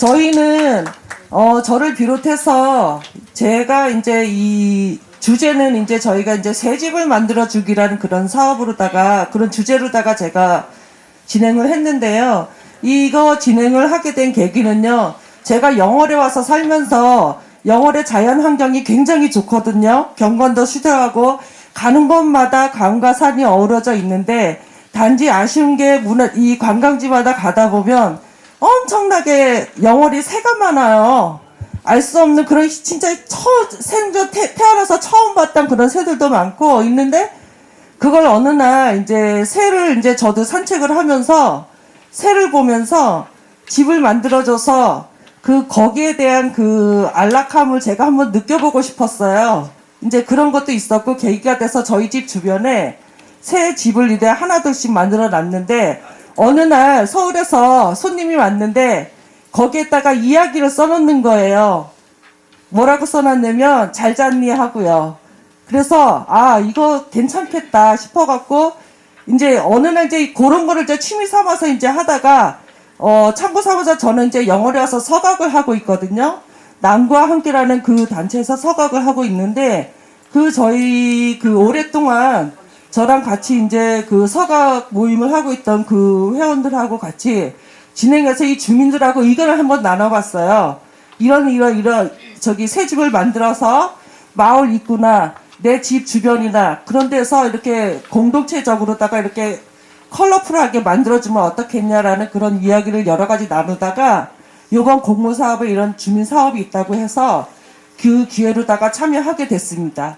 저희는 어 저를 비롯해서 제가 이제 이 주제는 이제 저희가 이제 새 집을 만들어 주기라는 그런 사업으로다가 그런 주제로다가 제가 진행을 했는데요. 이거 진행을 하게 된 계기는요. 제가 영월에 와서 살면서 영월의 자연 환경이 굉장히 좋거든요. 경관도 수려하고 가는 곳마다 강과 산이 어우러져 있는데 단지 아쉬운 게 문화, 이 관광지마다 가다 보면 엄청나게 영월이 새가 많아요. 알 수 없는 그런 진짜 처, 생전 태, 태어나서 처음 봤던 그런 새들도 많고 있는데 그걸 어느 날 이제 새를 이제 저도 산책을 하면서 새를 보면서 집을 만들어줘서 그 거기에 대한 그 안락함을 제가 한번 느껴보고 싶었어요. 이제 그런 것도 있었고 계기가 돼서 저희 집 주변에 새 집을 이제 하나둘씩 만들어 놨는데 어느 날 서울에서 손님이 왔는데 거기에다가 이야기를 써놓는 거예요. 뭐라고 써놨냐면 잘 잤니 하고요. 그래서 아 이거 괜찮겠다 싶어갖고 이제 어느 날 이제 그런 거를 이제 취미 삼아서 이제 하다가 어 참고 삼아서 저는 이제 영월에 와서 서각을 하고 있거든요. 남과 함께라는 그 단체에서 서각을 하고 있는데 그 저희 그 오랫동안 저랑 같이 이제 그 서각 모임을 하고 있던 그 회원들하고 같이 진행해서 이 주민들하고 의견을 한번 나눠봤어요. 이런 이런 이런 저기 새 집을 만들어서 마을 입구나 내 집 주변이나 그런 데서 이렇게 공동체적으로다가 이렇게 컬러풀하게 만들어주면 어떻겠냐라는 그런 이야기를 여러 가지 나누다가 요번 공모 사업에 이런 주민 사업이 있다고 해서 그 기회로다가 참여하게 됐습니다.